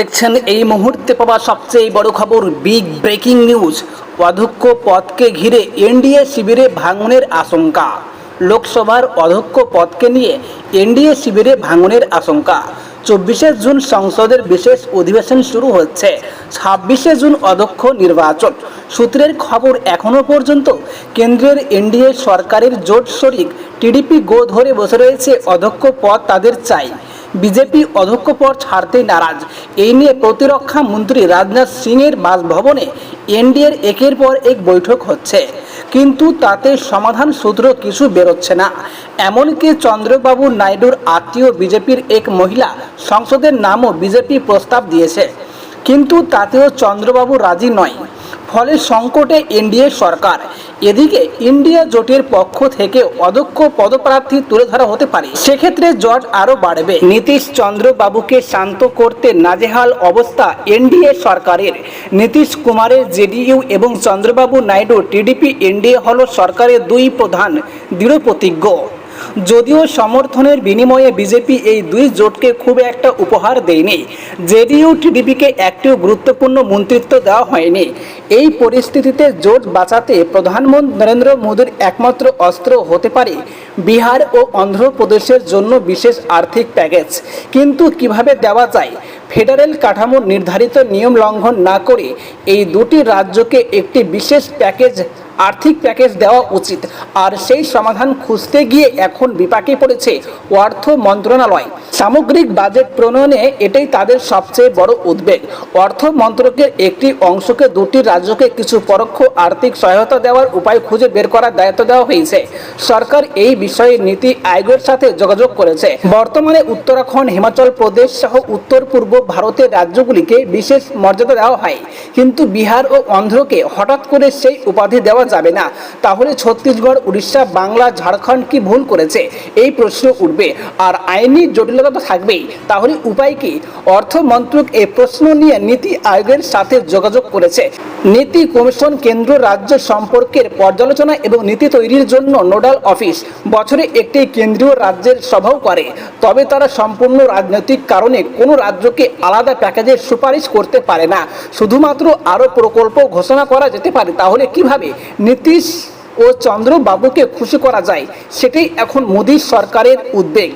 দেখছেন, এই মুহূর্তে পাওয়া সবচেয়ে বড় খবর বিগ ব্রেকিং নিউজ অধ্যক্ষ পদকে ঘিরে এনডিএ শিবিরে ভাঙনের আশঙ্কা। লোকসভার অধ্যক্ষ পদকে নিয়ে এনডিএ শিবিরে ভাঙনের আশঙ্কা। চব্বিশে জুন সংসদের বিশেষ অধিবেশন শুরু হচ্ছে। ছাব্বিশে জুন অধ্যক্ষ নির্বাচন। সূত্রের খবর এখনও পর্যন্ত কেন্দ্রের এনডিএ সরকারের জোট শরিক টিডিপি গো ধরে বসে রয়েছে। অধ্যক্ষ পদ তাদের চাই। বিজেপি অধ্যক্ষ পদ ছাড়তে নারাজ। এই নিয়ে প্রতিরক্ষা মন্ত্রী রাজনাথ সিংয়ের বাসভবনে এনডিএর একের পর এক বৈঠক হচ্ছে। কিন্তু তাতে সমাধান সূত্র কিছু বেরোচ্ছে না। এমনকি চন্দ্রবাবু নাইডুর আত্মীয় বিজেপির এক মহিলা সংসদের নামও বিজেপি প্রস্তাব দিয়েছে। কিন্তু তাতেও চন্দ্রবাবু রাজি নয়। ফলে সংকটে এনডিএ সরকার। এদিকে ইন্ডিয়া জোটের পক্ষ থেকে অদক্ষ পদপ্রার্থী তুলে ধরা হতে পারে। সেক্ষেত্রে জট আরও বাড়বে। নীতিশ চন্দ্রবাবুকে শান্ত করতে নাজেহাল অবস্থা এনডিএ সরকারের। নীতিশ কুমারের জেডিইউ এবং চন্দ্রবাবু নাইডু টিডিপি এনডিএ হল সরকারের দুই প্রধান দৃঢ় প্রতিজ্ঞ যদিও সমর্থনের বিনিময়ে বিজেপি এই দুই জোটকে খুব একটা উপহার দেয়নি জেডিইউ টিডিপিকে একটিও গুরুত্বপূর্ণ মন্ত্রিত্ব দেওয়া হয়নি। এই পরিস্থিতিতে জোট বাঁচাতে প্রধানমন্ত্রী নরেন্দ্র মোদীর একমাত্র অস্ত্র হতে পারে বিহার ও অন্ধ্রপ্রদেশের জন্য বিশেষ আর্থিক প্যাকেজ। কিন্তু কীভাবে দেওয়া যায়? ফেডারেল কাঠামো নির্ধারিত নিয়ম লঙ্ঘন না করে এই দুটি রাজ্যকে একটি বিশেষ প্যাকেজ আর্থিক প্যাকেজ দেওয়া উচিত। আর সেই সমাধান খুঁজতে গিয়ে এখন বিপাকে পড়েছে অর্থ মন্ত্রণালয়। সামগ্রিক বাজেট প্রণয়নে এটাই তাদের সবচেয়ে বড় উদ্বেগ। অর্থ মন্ত্রকের একটি অংশকে দুটি রাজ্যকে কিছু পরোক্ষ আর্থিক সহায়তা দেওয়ার উপায় খুঁজে বের করার দায়িত্ব দেওয়া হয়েছে। সরকার এই বিষয়ে নীতি আয়োগের সাথে যোগাযোগ করেছে। বর্তমানে উত্তরাখণ্ড, হিমাচল প্রদেশ সহ উত্তর পূর্ব ভারতের রাজ্যগুলিকে বিশেষ মর্যাদা দেওয়া হয়। কিন্তু বিহার ও অন্ধ্রকে হঠাৎ করে সেই উপাধি দেওয়া যাবে না। তাহলে ছত্তিশগড়, উড়িষ্যা, বাংলা, ঝাড়খণ্ড কি ভুল করেছে? এই প্রশ্ন উঠবে। আর আইনি জটিলতা তো থাকবেই। তাহলে উপায় কি? অর্থ মন্ত্রক এই প্রশ্ন নিয়ে নীতি আয়োগের সাথে যোগাযোগ করেছে। নীতি কমিশন কেন্দ্র রাজ্য সম্পর্কের পর্যালোচনা এবং নীতি তৈরির জন্য নোডাল অফিস বছরে একটি কেন্দ্রীয় রাজ্যের সভাও করে। তবে তারা সম্পূর্ণ রাজনৈতিক কারণে কোনো রাজ্যকে আলাদা প্যাকেজের সুপারিশ করতে পারে না। শুধুমাত্র আরও প্রকল্প ঘোষণা করা যেতে পারে। তাহলে কীভাবে? নীতিশ ও চন্দ্রবাবুকে খুশি করা যায়? সেটাই এখন মোদী সরকারের উদ্বেগ।